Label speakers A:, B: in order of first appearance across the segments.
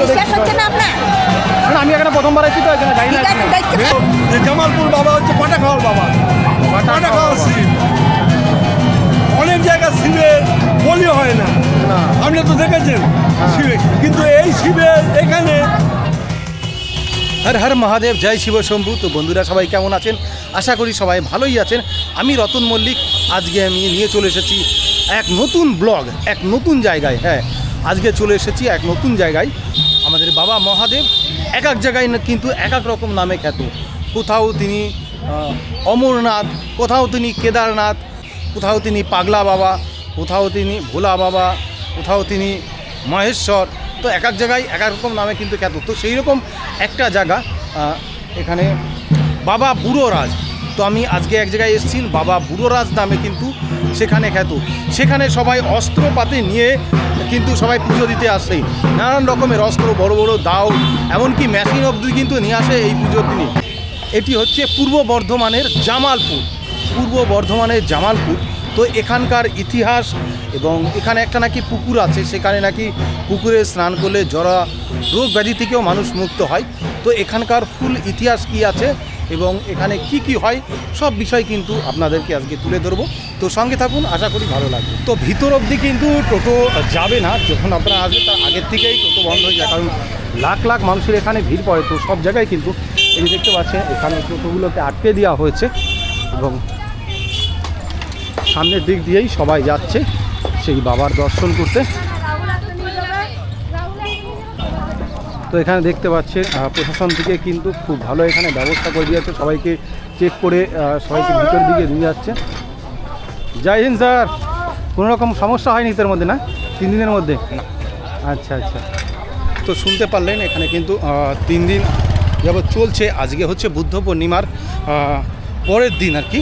A: বিশ্বাস হচ্ছে না আপনার?
B: আমি এখানে প্রথমবার এসেছি তো এখানে জানি না
C: জামালপুর বাবা হচ্ছে পাটা খাওয়ার বাবা। পাটা খাওয়ার শিব অনেক জায়গায় শিবের বলি হয় না। আপনি তো দেখেছেন শিবে কিন্তু এই শিবের এখানে
B: হর হর মহাদেব জয় শিব শম্ভু। তো বন্ধুরা সবাই কেমন আছেন? আশা করি সবাই ভালোই আছেন। আমি রতন মল্লিক। আজকে আমি নিয়ে চলে এসেছি এক নতুন ব্লগ এক নতুন জায়গায়। হ্যাঁ আজকে চলে এসেছি এক নতুন জায়গায়। আমাদের বাবা মহাদেব এক এক জায়গায় না কিন্তু এক এক রকম নামে খ্যাত। কোথাও তিনি অমরনাথ, কোথাও তিনি কেদারনাথ, কোথাও তিনি পাগলা বাবা, কোথাও তিনি ভোলা বাবা, কোথাও তিনি মহেশ্বর। তো এক এক জায়গায় এক এক রকম নামে কিন্তু খ্যাত। তো সেই রকম একটা জায়গা এখানে বাবা বুড়ো রাজ তো আমি আজকে এক জায়গায় এসেছি, বাবা বুড়োরাজ নামে কিন্তু সেখানে খ্যাত। সেখানে সবাই অস্ত্রপাতি নিয়ে কিন্তু সবাই পুজো দিতে আসে। নানান রকমের অস্ত্র, বড় বড় দাও, এমনকি মেশিন অবধি কিন্তু নিয়ে আসে এই পুজোর দিনে। এটি হচ্ছে পূর্ব বর্ধমানের জামালপুর। পূর্ব বর্ধমানের জামালপুর। তো এখানকার ইতিহাস এবং এখানে একটা নাকি পুকুর আছে, সেখানে নাকি পুকুরে স্নান করলে জরা রোগ ব্যাধি থেকেও মানুষ মুক্ত হয়। তো এখানকার ফুল ইতিহাস কি আছে? এবং এখানে কি কি হয়, সব বিষয় কিন্তু আপনাদেরকে আজকে তুলে ধরবো। তো সঙ্গে থাকুন, আশা করি ভালো লাগবে। তো ভিতর অবধি কিন্তু টোটো যাবে না, যখন আপনারা আসবে তার আগের থেকেই টোটো বন্ধ হয়ে যায়, কারণ লাখ লাখ মানুষের এখানে ভিড় পড়ে। তো সব জায়গায় কিন্তু এই দেখতে পাচ্ছেন, এখানে টোটোগুলোকে আটকে দেওয়া হয়েছে এবং সামনের দিক দিয়েই সবাই যাচ্ছে সেই বাবার দর্শন করতে। তো এখানে দেখতে পাচ্ছেন প্রশাসন থেকে কিন্তু খুব ভালো এখানে ব্যবস্থা করে দিয়েছে। সবাইকে চেক করে সবাইকে ভিতর দিকে নিয়ে যাচ্ছে। জয় হিন্দ স্যার কোনো রকম সমস্যা হয়নি তার মধ্যে না? তিন দিনের মধ্যে? আচ্ছা আচ্ছা। তো শুনতে পারলেন এখানে কিন্তু তিন দিন যাবৎ চলছে। আজকে হচ্ছে বুদ্ধ পূর্ণিমার পরের দিন আর কি।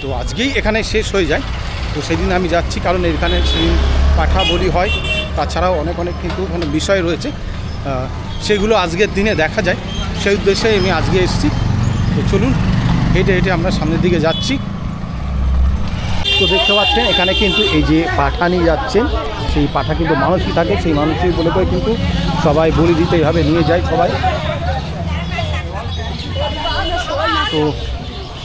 B: তো আজকেই এখানে শেষ হয়ে যায়। তো সেদিন আমি যাচ্ছি কারণ এখানে সেদিন পাঠা বলি হয়। তাছাড়াও অনেক অনেক কিন্তু বিষয় রয়েছে। সেগুলো আজকের দিনে দেখা যায়। সেই উদ্দেশ্যে আমি আজকে এসেছি। তো চলুন, হেঁটে হেঁটে আমরা সামনের দিকে যাচ্ছি। তো দেখতে পাচ্ছেন, এখানে কিন্তু এই যে পাঠা নিয়ে যাচ্ছেন, সেই পাঠা কিন্তু মানুষই থাকে, সেই মানুষই বলে করে কিন্তু সবাই বলি দিতে হবে নিয়ে যায় সবাই। তো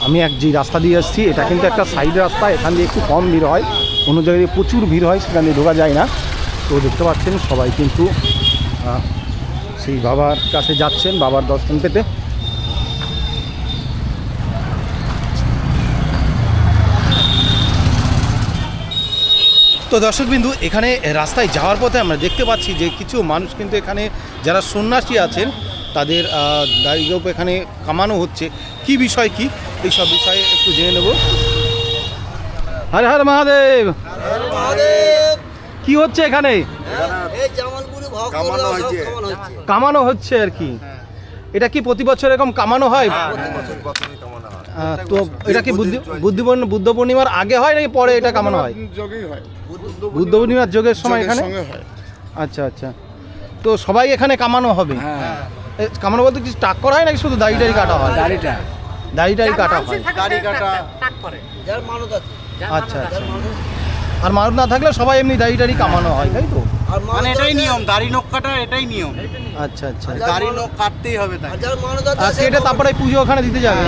B: আমি এক যে রাস্তা দিয়ে আসছি এটা কিন্তু একটা সাইড রাস্তা, এখান দিয়ে একটু কম ভিড় হয়। অন্য জায়গায় প্রচুর ভিড় হয়, সেখান ঢোকা যায় না। তো দেখতে পাচ্ছেন সবাই কিন্তু সেই বাবার কাছে যাচ্ছেন বাবার দর্শন পেতে। তো দর্শকবিন্দু এখানে রাস্তায় যাওয়ার পথে আমরা দেখতে পাচ্ছি যে কিছু মানুষ কিন্তু এখানে যারা সন্ন্যাসী আছেন তাদের উপর এখানে কামানো হচ্ছে। কি বিষয় কি? এই সব বিষয়ে একটু জেনে নেব। হরে হর মহাদেব! কি হচ্ছে এখানে?
C: কামানো হয়েছে।
D: কামানো হচ্ছে।
B: কামানো হচ্ছে আর কি। এটা কি প্রতি বছর এরকম কামানো হয়? আহ, তো এটা কি বুদ্ধি বুদ্ধি পূর্ণ- বুদ্ধ পূর্ণিমার আগে হয় নাকি পরে এটা কামানো হয়? বুদ্ধ পূর্ণিমার যোগের সময় এখানে? আচ্ছা আচ্ছা। তো সবাই এখানে কামানো হবে? এ, কামানো বলতে কি টাক করা হয় নাকি শুধু দাড়ি টাড়ি কাটা হয়?
D: গাড়িটা
B: দাড়ি টাড়ি কাটা হয়।
D: গাড়ি কাটা। যার মানত আছে।
B: আচ্ছা আচ্ছা। আর মানুষ না থাকলে সবাই এমনি দাড়ি টাড়ি কামানো হয় তাই তো?
E: মানে এটাই নিয়ম দাড়ি নখ কাটা এটাই নিয়ম।
B: আচ্ছা আচ্ছা।
E: দাড়ি নখ কাটতেই হবে তাই
D: সে
B: কেটে তারপরে পুজো ওখানে দিতে যাবে।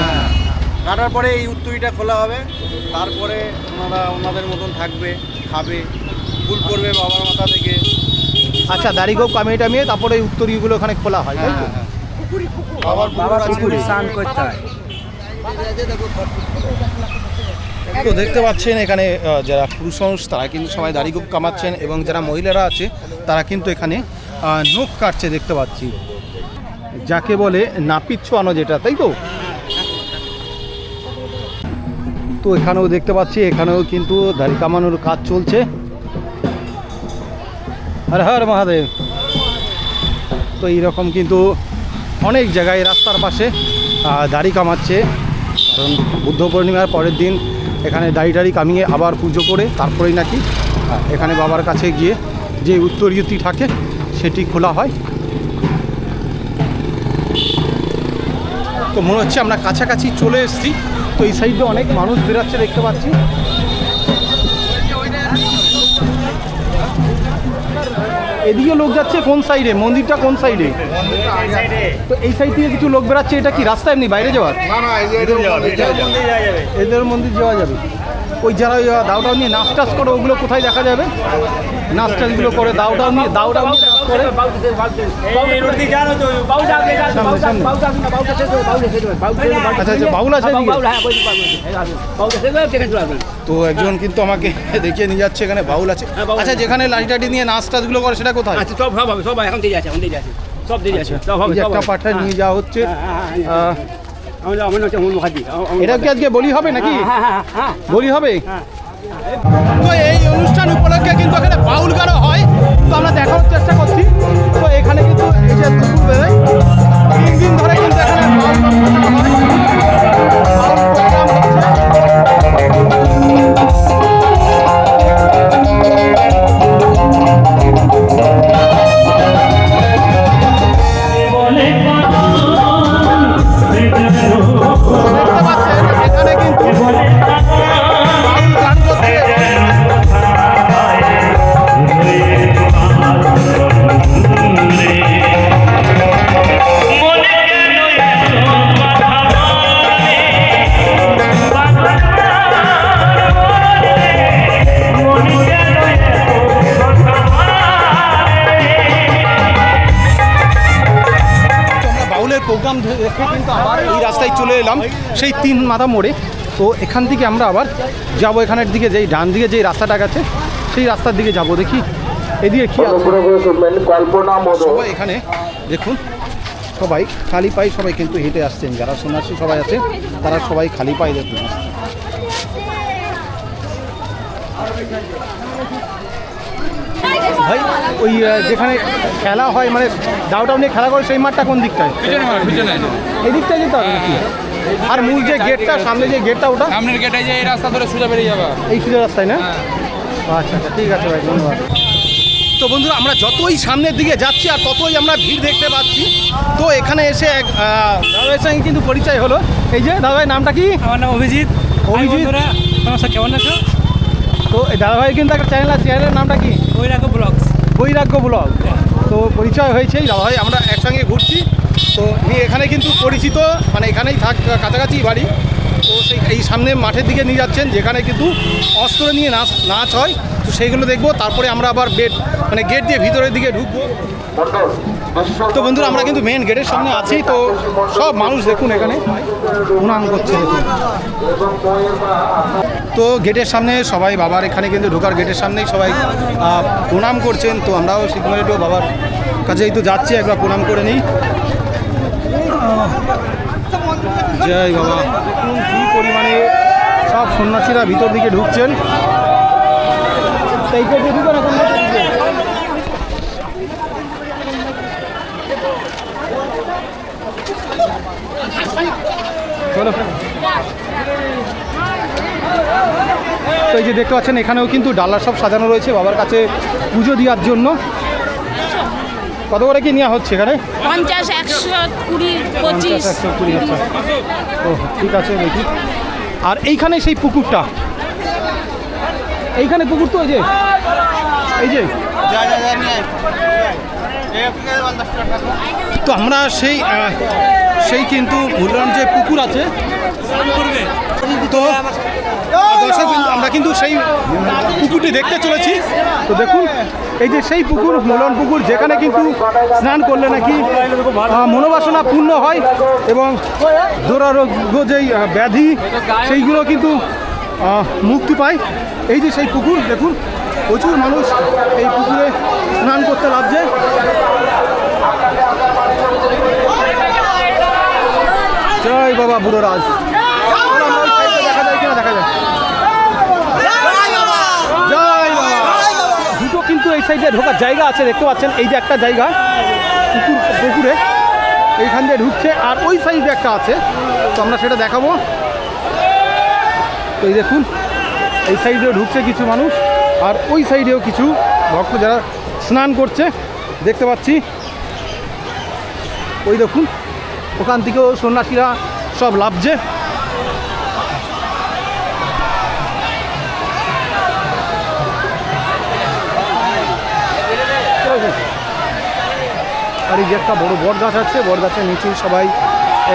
E: কাটার পরে এই উত্তরীটা খোলা হবে। তারপরে ওনারা ওনাদের মতন থাকবে খাবে ফুল পড়বে বাবার মাথা থেকে।
B: আচ্ছা দাড়ি গোপ কামিয়ে টামিয়ে তারপরে এই উত্তরীয়গুলো ওখানে খোলা হয় তাই তো?
D: বাবার পুকুরে স্নান করতে হয়। দেখো
B: তো দেখতে পাচ্ছেন এখানে যারা পুরুষ মানুষ, তারা কিন্তু সবাই দাড়ি গোপ কামাচ্ছেন এবং যারা মহিলারা আছে, তারা কিন্তু এখানে নখ কাটছে দেখতে পাচ্ছি। যাকে বলে নাপিত ছোয়ানো যেটা, তাই তো? তো এখানেও দেখতে পাচ্ছি, এখানেও কিন্তু দাড়ি কামানোর কাজ চলছে। হর হর মহাদেব। তো এইরকম কিন্তু অনেক জায়গায় রাস্তার পাশে দাড়ি কামাচ্ছে। কারণ বুদ্ধ পূর্ণিমার পরের দিন এখানে দাড়ি টাড়ি কামিয়ে আবার পুজো করে তারপরেই নাকি এখানে বাবার কাছে গিয়ে যে উত্তরীয়টি থাকে, সেটি খোলা হয়। তো মনে হচ্ছে আমরা কাছাকাছি চলে এসেছি। তো এই সাইডে অনেক মানুষ বেরাচ্ছে দেখতে পাচ্ছি। এদিকে লোক যাচ্ছে কোন সাইডে? মন্দিরটা কোন সাইডে? তো এই সাইড থেকে কিছু লোক বেরাচ্ছে এটা কি? রাস্তা এমনি বাইরে যাওয়ার? এদের মন্দির যাওয়া যাবে। ওই যারা ওই দাওটাও নিয়ে নাচ টাচ করে ওগুলো কোথায় দেখা যাবে? নাচ টাচগুলো করে দাওটাও নিয়ে করে। আচ্ছা আচ্ছা বাউল আছে তো একজন কিন্তু আমাকে দেখিয়ে নিয়ে যাচ্ছে এখানে বাউল আছে।
D: হ্যাঁ,
B: আচ্ছা যেখানে লাঠি টাঠি নিয়ে নাচ টাচগুলো করে সেটা কোথায়?
D: আচ্ছা সব সব হবে সব এখন দিয়ে যাচ্ছে এখন দিয়ে যাচ্ছে। সব দিয়ে যাচ্ছে সব হবে
B: একটা। পাঠা নিয়ে যাওয়া হচ্ছে।
D: মুখার্জি
B: এটা কি আজকে বলি হবে নাকি?
D: হ্যাঁ হ্যাঁ হ্যাঁ
B: বলি হবে। তো এই অনুষ্ঠান উপলক্ষে কিন্তু এখানে বাউল গানও হয়। তো আমরা দেখানোর চেষ্টা করছি। তো এখানে কিন্তু এই যে দুপুর তিন দিন ধরে কিন্তু এখানে এলাম। সেই তিন মাথা মোড়ে। তো এখান থেকে আমরা আবার যাব। এখানের দিকে যেই ডান দিকে যেই রাস্তাটা গেছে সেই রাস্তার দিকে যাব। দেখি এদিকে কি সবাই এখানে দেখুন সবাই খালি পায়ে সবাই কিন্তু হেঁটে আসছেন। যারা সন্ন্যাসী সবাই আছে তারা সবাই খালি পায়ে দেখুন। ভাই ওই যেখানে খেলা হয় মানে ডাউটাউ নিয়ে খেলা করে সেই মাঠটা কোন দিকটায়? এই দিকটায় যেতে হবে আর মূল যে গেটটা সামনে যে গেটটা ওটা?
F: সামনের গেটে যে এই রাস্তা ধরে সোজা বেরিয়ে যাবে।
B: এই সোজা রাস্তায় না? আচ্ছা আচ্ছা ঠিক আছে ভাই ধন্যবাদ। তো বন্ধুরা আমরা যতই সামনের দিকে যাচ্ছি আর ততই আমরা ভিড় দেখতে পাচ্ছি। তো এখানে এসে এক দাদাভাইয়ের সঙ্গে কিন্তু পরিচয় হলো। এই যে দাদাভাই নামটা কি?
D: আমার নাম অভিজিৎ।
B: অভিজিৎ।
D: তোমার কেমন আছো?
B: তো এই দাদাভাই কিন্তু একটা চ্যানেল আছে চ্যানেলের নামটা কি?
D: রাখো ব্লগস।
B: বৈরাগ্য ব্লগ। তো পরিচয় হয়েছে এই দাদাভাই আমরা একসঙ্গে ঘুরছি। তো ইনি এখানে কিন্তু পরিচিত মানে এখানেই থাক, কাছাকাছি বাড়ি। তো সেই এই সামনে মাঠের দিকে নিয়ে যাচ্ছেন, যেখানে কিন্তু অস্ত্র নিয়ে নাচ নাচ হয় তো সেইগুলো দেখব, তারপরে আমরা আবার বেড মানে গেট দিয়ে ভিতরের দিকে ঢুকবো। তো বন্ধুরা, আমরা কিন্তু মেন গেটের সামনে আছি, তো সব মানুষ দেখুন এখানে। প্রণাম করছে। তো গেটের সামনে সবাই বাবার এখানে কিন্তু ঢোকার গেটের সামনেই সবাই প্রণাম করছেন। তো আমরাও একটু বাবার কাছে তো যাচ্ছি, একবার প্রণাম করে নিই। জয় বাবা। দেখুন কী পরিমাণে সব সন্ন্যাসীরা ভিতর দিকে ঢুকছেন। তো এই যে দেখতে পাচ্ছেন, এখানেও কিন্তু ডালা সব সাজানো রয়েছে বাবার কাছে পুজো দেওয়ার জন্য। কত করে কি নেওয়া হচ্ছে এখানে?
G: পঞ্চাশ একশো কুড়ি পঁচিশ।
B: একশো কুড়ি আচ্ছা। ও ঠিক আছে দেখি। আর এইখানে সেই পুকুরটা? এইখানে পুকুর তো যে এই যে। তো আমরা সেই সেই কিন্তু মূল্যায়ন যে পুকুর আছে তো দর্শক আমরা কিন্তু সেই পুকুরটি দেখতে চলেছি। তো দেখুন এই যে সেই পুকুর মূলন পুকুর যেখানে কিন্তু স্নান করলে নাকি মনোবাসনা পূর্ণ হয় এবং দুরারোগ্য যেই ব্যাধি সেইগুলো কিন্তু মুক্তি পায়। এই যে সেই পুকুর দেখুন প্রচুর মানুষ এই পুকুরে স্নান করতে লাগছে। জয় বাবা বুড়োরাজ চলো আমরা ওই সাইডে দেখা যায় কিনা দেখা যায় জয় বাবা দুটো কিন্তু এই সাইডে ঢোকার জায়গা আছে, দেখতে পাচ্ছেন, এই যে একটা জায়গা, পুকুর, পুকুরে এইখান দিয়ে ঢুকছে, আর ওই সাইডে একটা আছে, তো আমরা সেটা দেখাবো। তো এই দেখুন, এই সাইডেও ঢুকছে কিছু মানুষ, আর ওই সাইডেও কিছু ভক্ত যারা স্নান করছে, দেখতে পাচ্ছি। ওই দেখুন, ওখান থেকেও সন্ন্যাসীরা সব লাভছে। আর যে একটা বড় বট গাছ আছে, বট গাছের নিচেই সবাই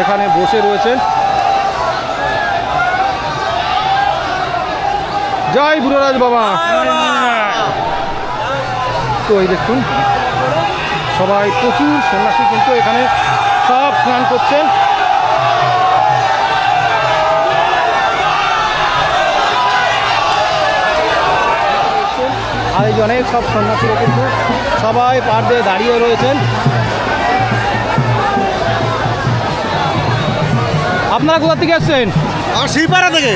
B: এখানে বসে রয়েছে। জয় বুড়োরাজ বাবা। তো এই দেখুন, সবাই প্রচুর সন্ন্যাসী কিন্তু এখানে সব স্নান করছেন আর এই অনেক সব সন্ন্যাসীরা কিন্তু সবাই পার দিয়ে দাঁড়িয়ে রয়েছেন। আপনারা কোথা থেকে এসছেন?
E: আমার শিবপাড়া থেকে?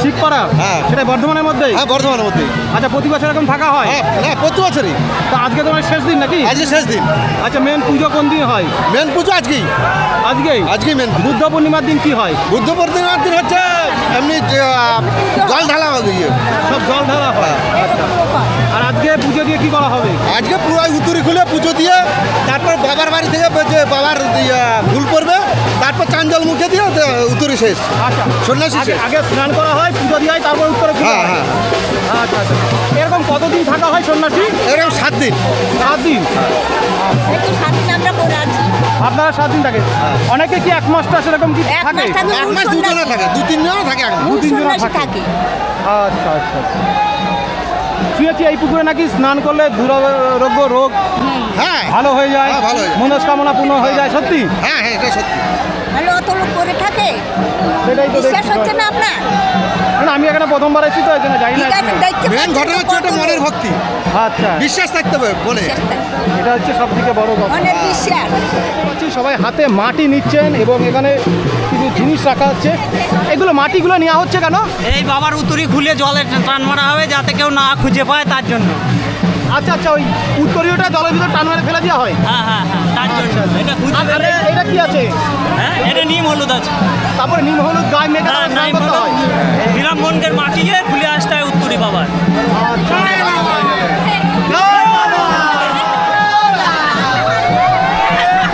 B: শিবপাড়া?
E: হ্যাঁ।
B: সেটা বর্ধমানের মধ্যেই?
E: হ্যাঁ বর্ধমানের মধ্যে
B: আচ্ছা প্রতি বছর এরকম থাকা হয়?
E: হ্যাঁ না প্রতি বছরই।
B: তো আজকে তোমার শেষ দিন নাকি?
E: আজকে শেষ দিন।
B: আচ্ছা মেন পুজো কোন দিন হয়?
E: মেন পুজো আজকেই।
B: আজকেই?
E: আজকেই মেন
B: বুদ্ধ পূর্ণিমার দিন কি হয়?
E: বুদ্ধ পূর্ণিমার দিন হচ্ছে এমনি জল ঢালা ইয়ে।
B: সব জল ঢালা হয়? আচ্ছা আর আজকে পুজো দিয়ে কি করা হবে?
E: আজকে পুরো উতুরি খুলে পুজো দিয়ে তারপর বাবার বাড়ি থেকে বাবার ফুল পড়বে তারপর চাঞ্জল মুখে দিয়ে উতুরি শেষ।
B: আচ্ছা।
E: সন্ন্যাসী
B: আগে স্নান করা হয় পুজো দিয়ে হয় তারপর উত্তরে
E: হ্যাঁ
B: হ্যাঁ। আচ্ছা আচ্ছা। এরকম কতদিন থাকা হয় সন্ন্যাসী?
E: এরকম সাত দিন।
B: সাত দিন?
A: একটু স্বাধীন আমরা করে আছি।
B: আপনারা সাত দিন থাকে অনেকে কি এক মাসটা সেরকম কি থাকে?
E: এক মাস দুজনে থাকে দু তিন জনে থাকে।
A: মূল
B: তিন জনা থাকে।
A: থাকে।
B: আচ্ছা আচ্ছা আচ্ছা। শুনেছি এই পুকুরে নাকি স্নান করলে দুরারোগ্য রোগ
E: হ্যাঁ।
B: ভালো হয়ে যায়।
E: ভালো হয়ে
B: মনস্কামনা পূর্ণ হয়ে যায় সত্যি?
E: হ্যাঁ হ্যাঁ এটা সত্যি।
A: তাহলে অত লোক করে থাকে?
B: সেটাই তো
A: বিশ্বাস হচ্ছে না আপনার?
B: না, আমি এখানে প্রথমবার এসেছি তো জানি না
E: মেন ঘটনা হচ্ছে ওটা মনের ভক্তি।
B: আচ্ছা।
E: বিশ্বাস থাকতে হবে বলে।
B: এটা হচ্ছে সব থেকে বড় কথা।
A: বিশ্বাস।
B: সবাই হাতে মাটি নিচ্ছেন এবং এখানে কিছু জিনিস রাখা হচ্ছে। এগুলো মাটিগুলো নেওয়া হচ্ছে কেন?
D: এই বাবার উতুরি খুলে জলে টান মারা হবে যাতে কেউ না খুঁজে পায় তার জন্য।
B: আচ্ছা আচ্ছা ওই উত্তরীয়টা জলের ভিতর টান মেরে ফেলে দেওয়া হয়?
D: হ্যাঁ হ্যাঁ হ্যাঁ তার জন্য। এটা খুঁজে
B: আর
D: পেলে
B: এটা- এটা কি আছে?
D: হ্যাঁ এটা নিম হলুদ আছে।
B: তারপরে নিম হলুদ গায়ে মেখে
D: হ্যাঁ
B: তারপর স্নান করতে হয়।
D: বিরামগঞ্জের মাটি গিয়ে খুলে আসতে হয় উত্তরি বাবার।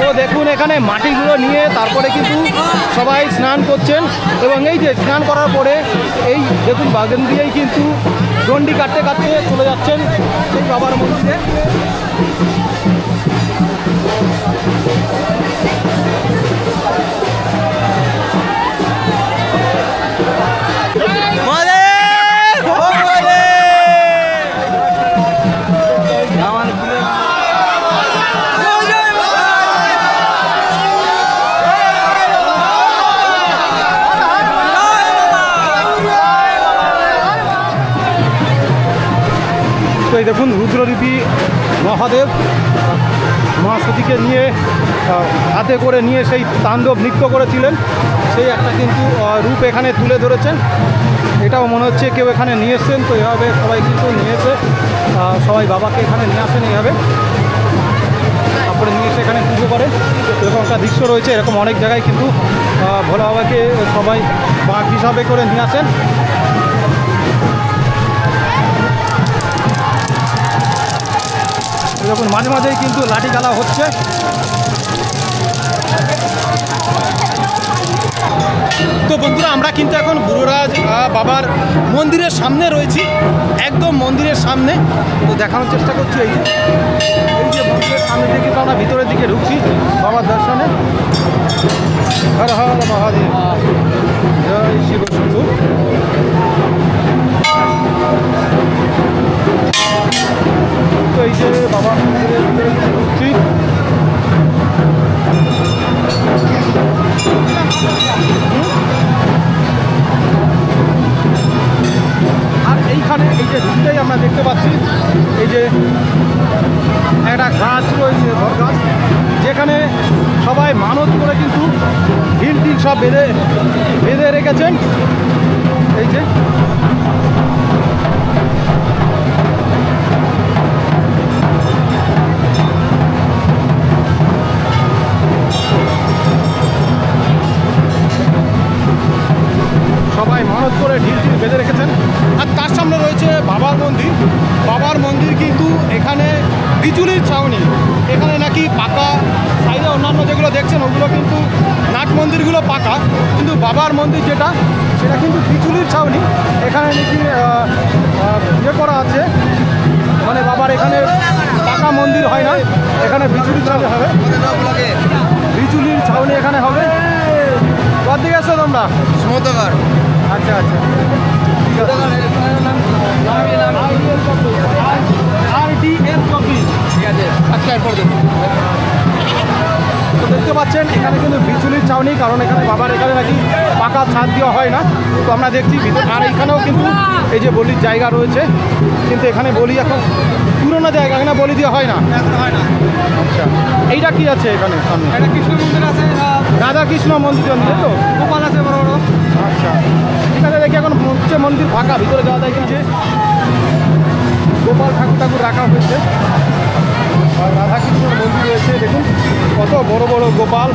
B: তো দেখুন এখানে মাটিগুলো নিয়ে তারপরে কিন্তু সবাই স্নান করছেন। এবং এই যে স্নান করার পরে এই দেখুন বাগান দিয়েই কিন্তু ডন্ডি কাটতে কাটতে চলে যাচ্ছেন। সেই বাবার মন্দিরে মহাদেব। মা সতীকে নিয়ে হাতে করে নিয়ে সেই তাণ্ডব নৃত্য করেছিলেন। সেই একটা কিন্তু রূপ এখানে তুলে ধরেছেন। এটাও মনে হচ্ছে কেউ এখানে নিয়ে এসছেন, তো এভাবে সবাই কিন্তু নিয়ে এসে সবাই বাবাকে এখানে নিয়ে আসেন এইভাবে। তারপরে নিয়ে এসে এখানে পুজো করে এরকম একটা দৃশ্য রয়েছে, এরকম অনেক জায়গায় কিন্তু ভোলা বাবাকে সবাই বাঘ হিসাবে করে নিয়ে আসেন। এরকম মাঝে মাঝেই কিন্তু লাঠি খেলা হচ্ছে। তো বন্ধুরা, আমরা কিন্তু এখন বুড়োরাজ বাবার মন্দিরের সামনে রয়েছি, একদম মন্দিরের সামনে। তো দেখানোর চেষ্টা করছি, এই যে এই যে মন্দিরের সামনে থেকে তো আমরা ভিতরের দিকে ঢুকছি, বাবার দর্শনে। হর হর, মহাদেব। জয় শিব শম্ভু এই যে ঢুকছি আর এইখানে এই যে ঢুকতেই আমরা দেখতে পাচ্ছি, এই যে একটা গাছ রয়েছে, বট গাছ, যেখানে সবাই মানত করে কিন্তু ঢিল টিল সব বেঁধে বেঁধে রেখেছেন। এই যে পাকা কিন্তু বাবার মন্দির যেটা সেটা কিন্তু বিচুলির ছাউনি। এখানে নাকি ইয়ে করা আছে। মানে বাবার এখানে পাকা মন্দির হয় না এখানে বিচুলির ছাউনি হবে। বিচুলির ছাউনি এখানে হবে। কোথা থেকে আসছো তোমরা?
E: সমুদ্রগড়।
B: আচ্ছা আচ্ছা। ঠিক আছে আর ডি এম কপি
F: ঠিক আছে। সাবস্ক্রাইব করে দেবো
B: তো দেখতে পাচ্ছেন এখানে কিন্তু বিচুলির চাউনি কারণ এখানে বাবার এখানে নাকি পাকা ছাদ দেওয়া হয় না। তো আমরা দেখছি ভিতর আর এখানেও কিন্তু এই যে বলির জায়গা রয়েছে কিন্তু এখানে বলি এখন পুরোনো জায়গা এখানে বলি দেওয়া হয় না।
E: না
B: আচ্ছা এইটা কি আছে এখানে সামনে?
D: একটা কৃষ্ণ মন্দির আছে
B: রাধা কৃষ্ণ মন্দির তাই তো?
D: গোপাল আছে বড় বড়।
B: আচ্ছা ঠিক আছে দেখি এখন হচ্ছে মন্দির ফাঁকা ভিতরে যাওয়া যায় কিনছে গোপাল ঠাকুর ঠাকুর রাখা হয়েছে। আর রাধাকৃষ্ণের মন্দির রয়েছে দেখুন কত বড় বড় গোপাল।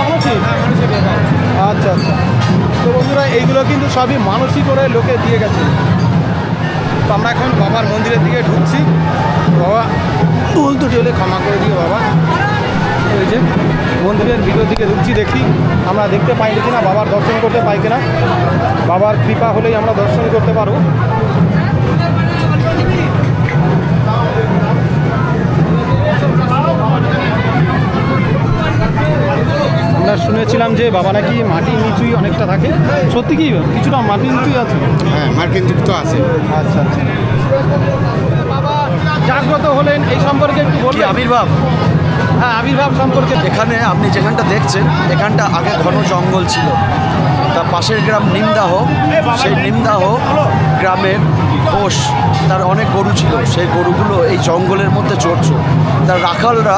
B: মানসিক আচ্ছা আচ্ছা। তো বন্ধুরা এইগুলো কিন্তু সবই মানসিক করে লোকে দিয়ে গেছে। তো আমরা এখন বাবার মন্দিরের দিকে ঢুকছি। বাবা ভুল ত্রুটি হলে ক্ষমা করে দিও বাবা। যে মন্দিরের ভিতর দিকে ঢুকছি দেখি। আমরা দেখতে পাই কিনা বাবার দর্শন করতে পাই কিনা। বাবার কৃপা হলেই আমরা দর্শন করতে পারব। আমরা শুনেছিলাম যে বাবা নাকি মাটি নিচুই অনেকটা থাকে। সত্যি কি কিছুটা মাটি নিচুই আছে?
E: হ্যাঁ মার্কিন যুক্ত আছে।
B: আচ্ছা আচ্ছা। বাবা জাগ্রত হলেন এই সম্পর্কে একটু বলবেন।
H: আবির্ভাব?
B: আবির্ভাব সম্পর্কে
H: এখানে আপনি যেখানটা দেখছেন, এখানটা আগে ঘন জঙ্গল ছিল। তা পাশের গ্রাম নিমদাহ। সেই নিমদাহ গ্রামের ঘোষ তার অনেক গরু ছিল সেই গরুগুলো এই জঙ্গলের মধ্যে চড়ছে। তার রাখালরা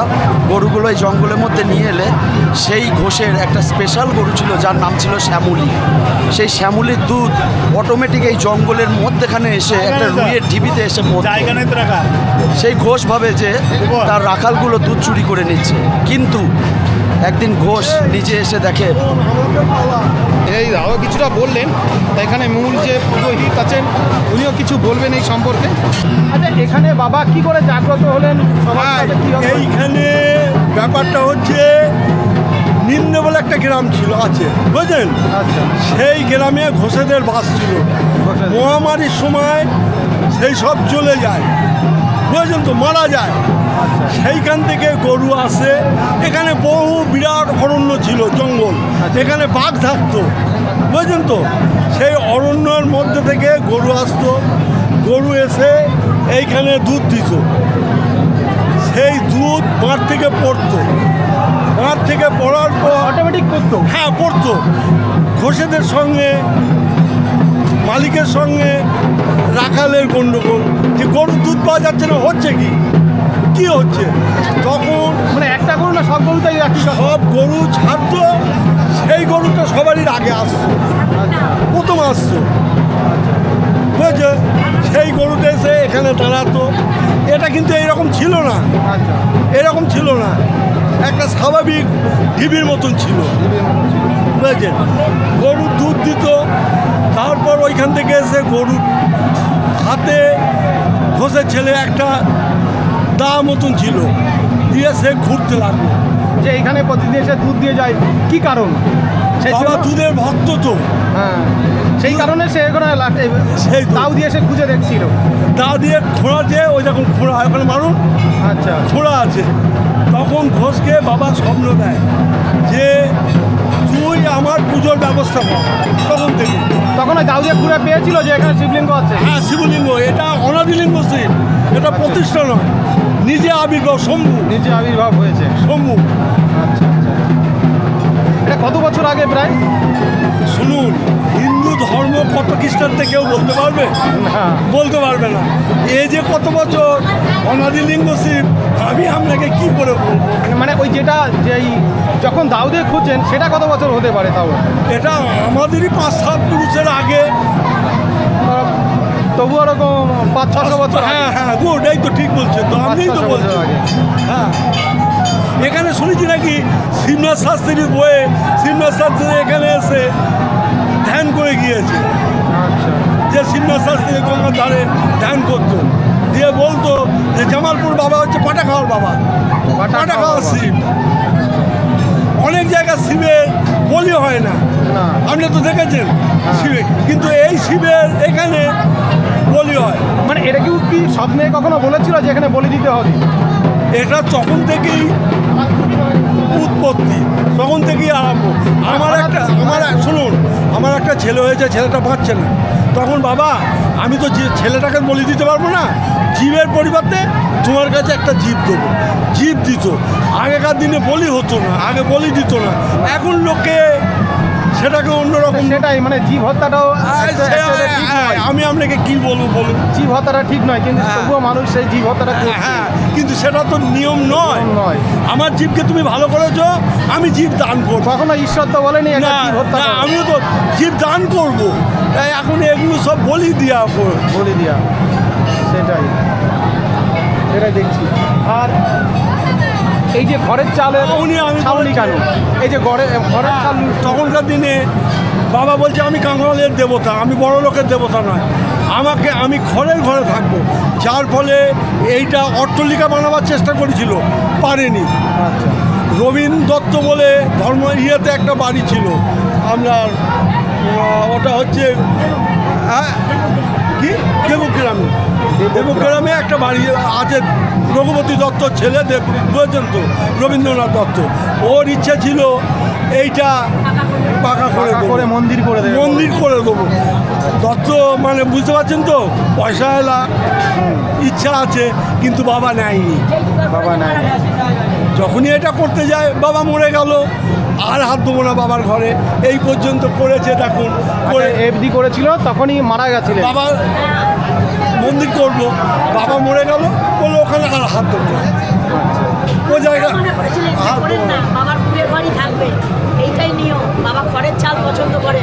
H: গরুগুলো এই জঙ্গলের মধ্যে নিয়ে এলে সেই ঘোষের একটা স্পেশাল গরু ছিল যার নাম ছিল শ্যামলী। সেই শ্যামলির দুধ অটোমেটিক এই জঙ্গলের মধ্যেখানে এসে একটা রুইয়ের ঢিবিতে এসে সেই ঘোষ ভাবে যে তার রাখালগুলো দুধ চুরি করে নিচ্ছে। কিন্তু একদিন ঘোষ নিজে এসে দেখে।
B: এই দাদাও কিছুটা বললেন তা এখানে মূল যে পুরোহিত আছেন উনিও কিছু বলবেন এই সম্পর্কে? আচ্ছা এখানে বাবা কি করে জাগ্রত হলেন? হবে?
C: এইখানে ব্যাপারটা হচ্ছে নিম্ন বলে একটা গ্রাম ছিল আছে বুঝলেন?
B: আচ্ছা।
C: সেই গ্রামে ঘোষেদের বাস ছিল। মহামারীর সময় সেই সব চলে যায় বুঝলেন তো মারা যায়। সেইখান থেকে গরু আসে। এখানে বহু বিরাট অরণ্য ছিল জঙ্গল। এখানে বাঘ থাকতো বুঝলেন তো? সেই অরণ্যের মধ্যে থেকে গরু আসতো গরু এসে এইখানে দুধ দিত। সেই দুধ মাঠ থেকে পড়তো। মাঠ থেকে পড়ার পর
B: অটোমেটিক করতো
C: হ্যাঁ পড়তো। ঘোষেদের সঙ্গে মালিকের সঙ্গে রাখালের গণ্ডগোল যে গরুর দুধ পাওয়া যাচ্ছে না হচ্ছে কি? কি হচ্ছে? তখন
B: মানে একটা গরু না সব গরু তাই একই
C: সব গরু ছাড়তো সেই গরুটা সবারই আগে আসতো প্রথম আসতো। বুঝেছে? সেই গরুটা এসে এখানে দাঁড়াতো। এটা কিন্তু এইরকম ছিল না।
B: আচ্ছা।
C: এরকম ছিল না। একটা স্বাভাবিক ঢিবির মতন ছিল। বুঝেছেন গরুর দুধ দিত তারপর ওইখান থেকে এসে গরুর হাতে ঘষের ছেলে একটা দা মতন ছিল। দিয়ে সে ঘুরতে লাগল।
B: যে এখানে প্রতিদিন এসে দুধ দিয়ে যায় কি কারণ? সেই
C: বাবা দুধের ভক্ত তো।
B: হ্যাঁ সেই কারণে সে এখানে
C: সেই।
B: তাও দিয়ে সে খুঁজে দেখছিল।
C: দা দিয়ে খোঁড়া যে ওই দেখুন খোঁড়া ওখানে মানুষ।
B: আচ্ছা।
C: খোঁড়া আছে। তখন ঘোষকে বাবা স্বপ্ন দেয় যে তুই আমার পুজোর ব্যবস্থা কর। তখন থেকে।
B: তখন ওই দাউ দিয়ে ঘুরে পেয়েছিল যে এখানে শিবলিঙ্গ আছে।
C: হ্যাঁ শিবলিঙ্গ। এটা অনাদিলিঙ্গ শিব এটা প্রতিষ্ঠা নয়। নিজে আবির্ভাব শম্ভু।
B: নিজে আবির্ভাব হয়েছে।
C: শম্ভু।
B: আচ্ছা আচ্ছা এটা কত বছর আগে প্রায়?
C: শুনুন হিন্দু ধর্ম কত খ্রিস্টাব্দে কেউ বলতে পারবে?
B: না।
C: বলতে পারবে না। এই যে কত বছর অনাদিলিঙ্গ শিব আমি আপনাকে কি করে বলব?
B: মানে ওই যেটা যেই যখন দাউদে খুঁজছেন সেটা কত বছর হতে পারে তাও?
C: এটা আমাদেরই পাঁচ সাত পুরুষের আগে
B: তবু ওরকম পাঁচ ছশো বছর
C: হ্যাঁ হ্যাঁ গুড এই তো ঠিক বলছেন তো আপনিই তো বলছেন হ্যাঁ। এখানে শুনেছি নাকি শিবনাথ শাস্ত্রীর বইয়ে শিবনাথ শাস্ত্রী এখানে এসে ধ্যান করে গিয়েছে।
B: আচ্ছা।
C: যে শিবনাথ শাস্ত্রী গঙ্গার ধারে ধ্যান করতো। দিয়ে বলতো যে জামালপুর বাবা হচ্ছে পাটা খাওয়ার বাবা।
B: পাটা খাওয়ার
C: শিব অনেক জায়গায় শিবের বলি হয় না।
B: না।
C: আপনি তো দেখেছেন শিবে কিন্তু এই শিবের এখানে বলি হয়।
B: মানে এটা কি কি স্বপ্নে কখনো বলেছিল যে এখানে বলি দিতে হবে?
C: এটা তখন থেকেই উৎপত্তি তখন থেকেই আরম্ভ। আমার একটা আমার শুনুন আমার একটা ছেলে হয়েছে ছেলেটা বাঁচছে না। তখন বাবা আমি তো যে- ছেলেটাকে বলি দিতে পারব না জীবের পরিবর্তে তোমার কাছে একটা জীব দেবো। জীব দিত। আগেকার দিনে বলি হতো না আগে বলি দিত না। এখন লোকে সেটাকে অন্যরকম।
B: সেটাই মানে জীব হত্যাটাও।
C: আমি আপনাকে কি বলব বলুন?
B: জীব হত্যাটা ঠিক নয় কিন্তু
C: হ্যাঁ।
B: তবুও মানুষ সেই জীব হত্যাটা
C: হ্যাঁ কিন্তু সেটা তো নিয়ম নয়।
B: নয়।
C: আমার জীবকে তুমি ভালো করেছ আমি জীব দান করব।
B: কখনো ঈশ্বর তো বলেনি
C: না আমিও তো জীব দান করব। তাই এখন এগুলো সব বলি দিয়া।
B: বলে দিয়া। সেটাই। সেটাই দেখছি। আর এই যে ঘরের চালের
C: উনি আমি
B: ছাউনি কেন? এই যে ঘরে ঘরের চাল
C: তখনকার দিনে বাবা বলছে আমি কাঙ্গালের দেবতা আমি বড় লোকের দেবতা নয়। আমাকে আমি ঘরের ঘরে থাকব। যার ফলে এইটা অট্টলিকা বানাবার চেষ্টা করেছিল পারেনি।
B: আচ্ছা।
C: রবীন্দ্র দত্ত বলে ধর্ম ইয়েতে একটা বাড়ি ছিল। আপনার ওটা হচ্ছে হ্যাঁ কি? দেবগ্রামে। দেবগ্রামে একটা বাড়ি আছে। রঘুপতি দত্তর ছেলে দেব বুঝেছেন রবীন্দ্রনাথ দত্ত। ওর ইচ্ছা ছিল এইটা পাকা করে
B: করে মন্দির করে দেবে।
C: মন্দির করে দেবো। দত্ত মানে বুঝতে পারছেন তো? পয়সা এলা ইচ্ছা আছে কিন্তু বাবা নেয়নি।
B: বাবা নাই
C: যখনই এটা করতে যায় বাবা মরে গেল। আর হাত দেবো না বাবার ঘরে। এই পর্যন্ত করেছে দেখুন করে
B: এফডি করেছিল তখনই মারা গেছিলেন।
C: বাবা মন্দির করব বাবা মরে গেল বলে ওখানে আর হাত দেবো না। ও জায়গা হাত
A: বাবার কুড়ে ঘরই থাকবে। এইটাই নিয়ম বাবা খড়ের চাল পছন্দ করে।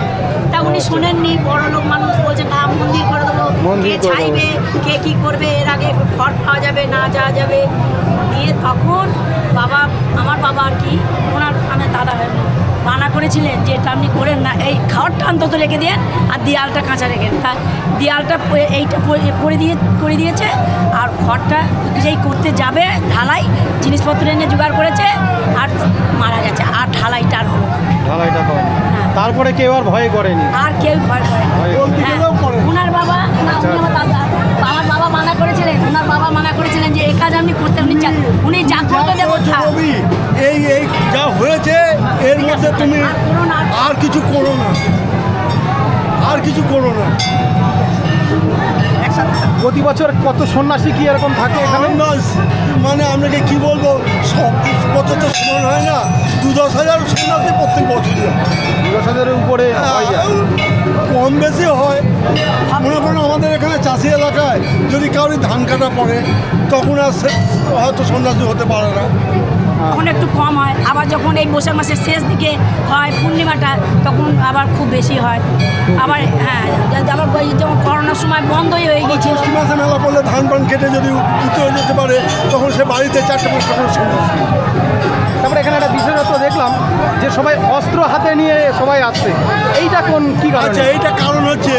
A: তা উনি শোনেননি বড় লোক মানুষ বলছে না মন্দির করে দেবো। কে চাইবে কে কি করবে এর আগে খড় পাওয়া যাবে না যাওয়া যাবে? দিয়ে তখন বাবা আমার বাবা আর কি ওনার আমার দাদা হয় মানা করেছিলেন যে এটা আপনি করেন না। এই খাওয়ারটা অন্তত রেখে দেন আর দেয়ালটা কাঁচা রেখেন তা দেয়ালটা এইটা করে দিয়ে করে দিয়েছে আর ঘরটা যেই করতে যাবে ঢালাই জিনিসপত্র এনে জোগাড় করেছে আর মারা গেছে। আর ঢালাইটা আর হলো
B: ঢালাইটা
A: হ্যাঁ।
B: তারপরে কেউ আর ভয় করেনি?
A: আর কেউ ভয় করে হ্যাঁ, ওনার বাবা না আমার দাদা। আমার বাবা মানা করেছিলেন। ওনার বাবা মানা করেছিলেন যে এই কাজ আপনি করতে উনি জাগ্রত উনি যা করতে দেবো
C: বলছো
A: তা।
C: রবি, এই এই যা হয়েছে এর মধ্যে তুমি
A: আর না, আর-
C: আর কিছু করো না। আর কিছু করো না।
B: প্রতি বছর কত সন্ন্যাসী কি এরকম থাকে
C: মানে আপনাকে কি বলব? সব বছর তো সময় হয় না। দু দশ হাজার সন্ন্যাসী প্রত্যেক বছরই হয়।
B: দশ হাজারের উপরে
C: কম বেশি হয়। মনে করুন আমাদের এখানে চাষি এলাকায় যদি কারোর ধান কাটা পড়ে তখন আর হয়তো সন্ন্যাসী হতে পারে না।
A: তখন একটু কম হয়। আবার যখন এই বৈশাখ মাসের শেষ দিকে হয় পূর্ণিমাটা তখন আবার খুব বেশি হয়। আবার হ্যাঁ আবার যেমন করোনার সময় বন্ধই হয়ে
C: জ্যৈষ্ঠ মাসে মেলা করলে ধান পান কেটে যদি উঠে হয়ে যেতে পারে তখন সে বাড়িতে চারটে পাঁচটা করে
B: তারপরে এখানে একটা বিশেষত্ব দেখলাম যে সবাই অস্ত্র হাতে নিয়ে সবাই আসছে। এইটা কোন, কি কারণে?
C: আচ্ছা এইটা কারণ হচ্ছে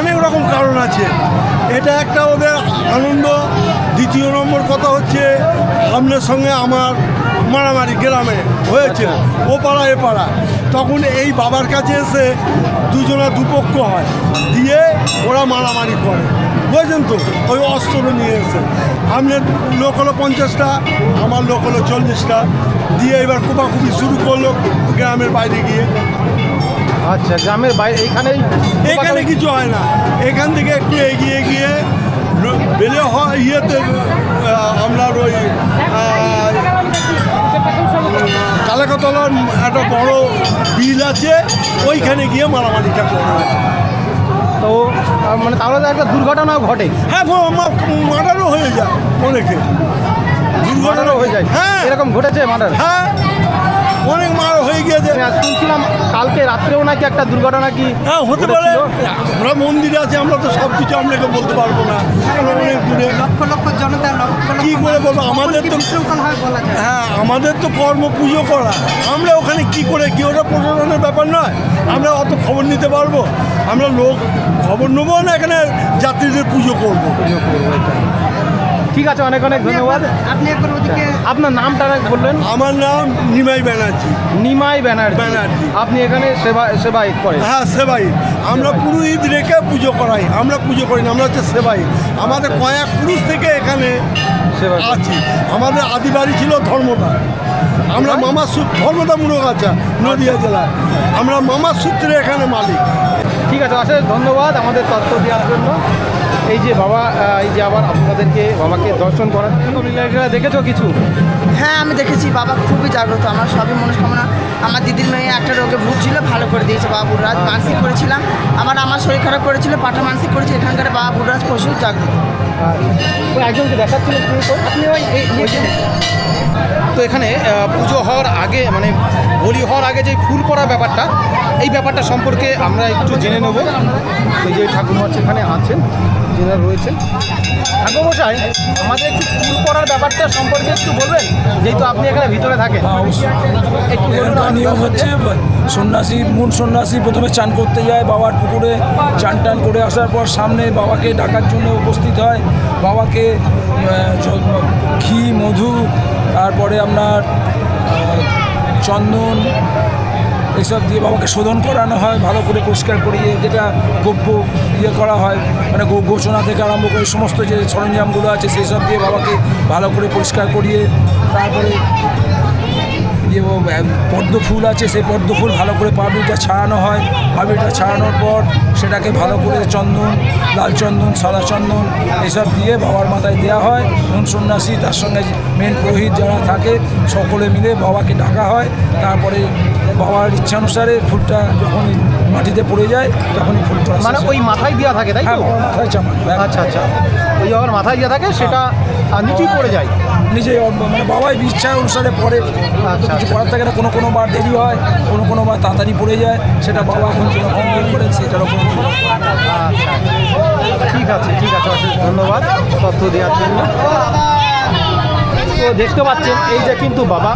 C: অনেক রকম কারণ আছে। এটা একটা ওদের আনন্দ। দ্বিতীয় নম্বর কথা হচ্ছে আপনার সঙ্গে আমার মারামারি গ্রামে হয়েছে, ও পাড়া, এ পাড়া। তখন এই বাবার কাছে এসে দুজনা দুপক্ষ হয়, দিয়ে ওরা মারামারি করে। বুঝলেন তো? ওই অস্ত্র নিয়ে এসে। আপনার লোক হলো পঞ্চাশটা, আমার লোক হলো চল্লিশটা। দিয়ে এবার কুপাকুপি শুরু করল গ্রামের বাইরে গিয়ে।
B: আচ্ছা গ্রামের বাইরে এইখানেই
C: এখানে কিছু হয় না। এখান থেকে একটু এগিয়ে গিয়ে বেলে হয় ইয়েতে আপনার ওই কালাকাতলার একটা বড় বিল আছে ওইখানে গিয়ে মারামারিটা করে
B: তো মানে তাহলে একটা দুর্ঘটনাও ঘটে।
C: হ্যাঁ মার্ডারও হয়ে যায় অনেকে।
B: মার্ডারও হয়ে যায়।
C: হ্যাঁ।
B: এরকম ঘটেছে মার্ডার
C: হ্যাঁ। অনেক মার হয়ে গিয়েছে।
B: শুনছিলাম কালকে রাত্রেও নাকি একটা দুর্ঘটনা কি
C: হ্যাঁ হতে পারে। আমরা মন্দিরে আছি আমরা তো সব কিছু আপনাকে বলতে পারব না। অনেক দূরে।
D: লক্ষ লক্ষ জনতা লক্ষ লক্ষ
C: কি করে বলব? আমাদের তো
D: হয়
C: হ্যাঁ আমাদের তো কর্ম পুজো করা। আমরা ওখানে কি করে কি ওটা প্রশাসনের ব্যাপার নয়। আমরা অত খবর নিতে পারব? আমরা লোক খবর নেব না এখানে? যাত্রীদের পুজো করব।
B: ঠিক আছে অনেক অনেক ধন্যবাদ।
D: আপনি একবার ওদিকে
B: আপনার নামটা বললেন?
C: আমার নাম নিমাই ব্যানার্জি।
B: নিমাই ব্যানার্জি।
C: ব্যানার্জি।
B: আপনি এখানে সেবা সেবাই করেন।
C: হ্যাঁ সেবাই। আমরা পুরোহিত রেখে পুজো করাই। আমরা পুজো করি না আমরা হচ্ছে সেবাই। আমাদের কয়েক পুরুষ থেকে এখানে
B: সেবা
C: আছি। আমাদের আদি বাড়ি ছিল ধর্মদা আমরা মামার সূত্র ধর্মদা মুরগাছা নদিয়া জেলায় আমরা মামার সূত্রে এখানে মালিক।
B: ঠিক আছে অশেষ ধন্যবাদ আমাদের তথ্য দেওয়ার জন্য। এই যে বাবা এই যে আবার আপনাদেরকে বাবাকে দর্শন করার দেখেছ কিছু?
I: হ্যাঁ আমি দেখেছি। বাবা খুবই জাগ্রত। আমার সবই মনস্কামনা। আমার দিদির মেয়ে একটা রোগে ভুগছিল ভালো করে দিয়েছে বাবা বুড়রাজ। মানসিক করেছিলাম। আমার আমার শরীর খারাপ করেছিল পাঠা মানসিক করেছি। এখানকার বাবা বুড়রাজ প্রচুর জাগ্রত।
B: একজনকে আপনি ওই এই তো এখানে পুজো হওয়ার আগে মানে বলি হওয়ার আগে যে ফুল পড়ার ব্যাপারটা এই ব্যাপারটা সম্পর্কে আমরা একটু জেনে নেব। এই যে ঠাকুমা এখানে আছেন। যিনি রয়েছেন ঠাকুমশাই আমাদের একটু ফুল পড়ার ব্যাপারটা সম্পর্কে একটু বলবেন যেহেতু আপনি এখানে ভিতরে থাকেন। বলুন
F: নিয়ম হচ্ছে সন্ন্যাসী মূল সন্ন্যাসী প্রথমে চান করতে যায় বাবার পুকুরে চান টান করে আসার পর সামনে বাবাকে ডাকার জন্য উপস্থিত হয়। বাবাকে ঘি মধু তারপরে আপনার চন্দন এসব দিয়ে বাবাকে শোধন করানো হয়, ভালো করে পরিষ্কার করিয়ে যেটা গোপ্য ইয়ে করা হয় মানে ঘোষণা থেকে আরম্ভ করে সমস্ত যে সরঞ্জামগুলো আছে সেই সব দিয়ে বাবাকে ভালো করে পরিষ্কার করিয়ে তারপরে যে পদ্ম ফুল আছে, সেই পদ্ম ফুল ভালো করে পাবলিটা ছাড়ানো হয়। পাবলিটা ছাড়ানোর পর সেটাকে ভালো করে চন্দন, লাল চন্দন, সাদা চন্দন এসব দিয়ে বাবার মাথায় দেওয়া হয়। নুন সন্ন্যাসী, তার সঙ্গে মেন পুরোহিত যারা থাকে, সকলে মিলে বাবাকে ডাকা হয়। তারপরে বাবার ইচ্ছানুসারে ফুলটা যখন মাটিতে পড়ে যায় তখনই ফুল
B: মানে ওই মাথায় দেওয়া থাকে তাই
F: হ্যাঁ
B: তো
F: মাথায় চাপানো
B: আচ্ছা আচ্ছা। ওই আবার মাথায় দেওয়া থাকে সেটা আহ, নিচেই পড়ে যায়?
F: নিজে মানে বাবাই ইচ্ছা অনুসারে পড়ে।
B: আচ্ছা,
F: কিছু
B: আচ্ছা।
F: করার থাকে না কোনো কোনো বার দেরি হয় কোনো কোনো বার তাড়াতাড়ি পড়ে যায় সেটা বাবা এখন যেরকম করেন সেটার ওপর
B: আচ্ছা আচ্ছা। ঠিক আছে ঠিক আছে ধন্যবাদ তথ্য দেওয়ার জন্য। তো দেখতে পাচ্ছেন, এই যে কিন্তু বাবা।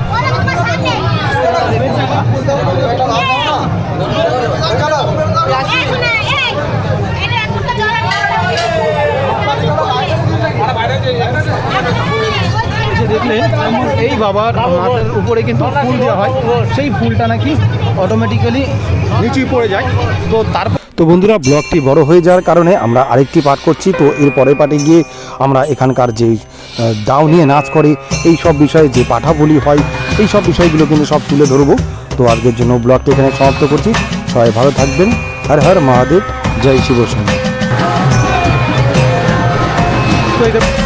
B: দেখলেন, এই বাবার মাথার উপরে কিন্তু ফুল দেওয়া হয়। সেই ফুলটা নাকি অটোমেটিক্যালি নিচুই পড়ে যায়। তো তারপর তো বন্ধুরা, ব্লগটি বড় হয়ে যাওয়ার কারণে আমরা আরেকটি পাঠ করছি। তো এর পরের পাঠে গিয়ে আমরা এখানকার যে দাও নিয়ে নাচ করে, এই সব বিষয়ে যে পাঠাবলি হয়, এই সব বিষয়গুলো কিন্তু সব তুলে ধরবো। তো আজকের জন্য ব্লগটি এখানে সমাপ্ত করছি। সবাই ভালো থাকবেন। হর হর মহাদেব। জয় শিব Thank এটা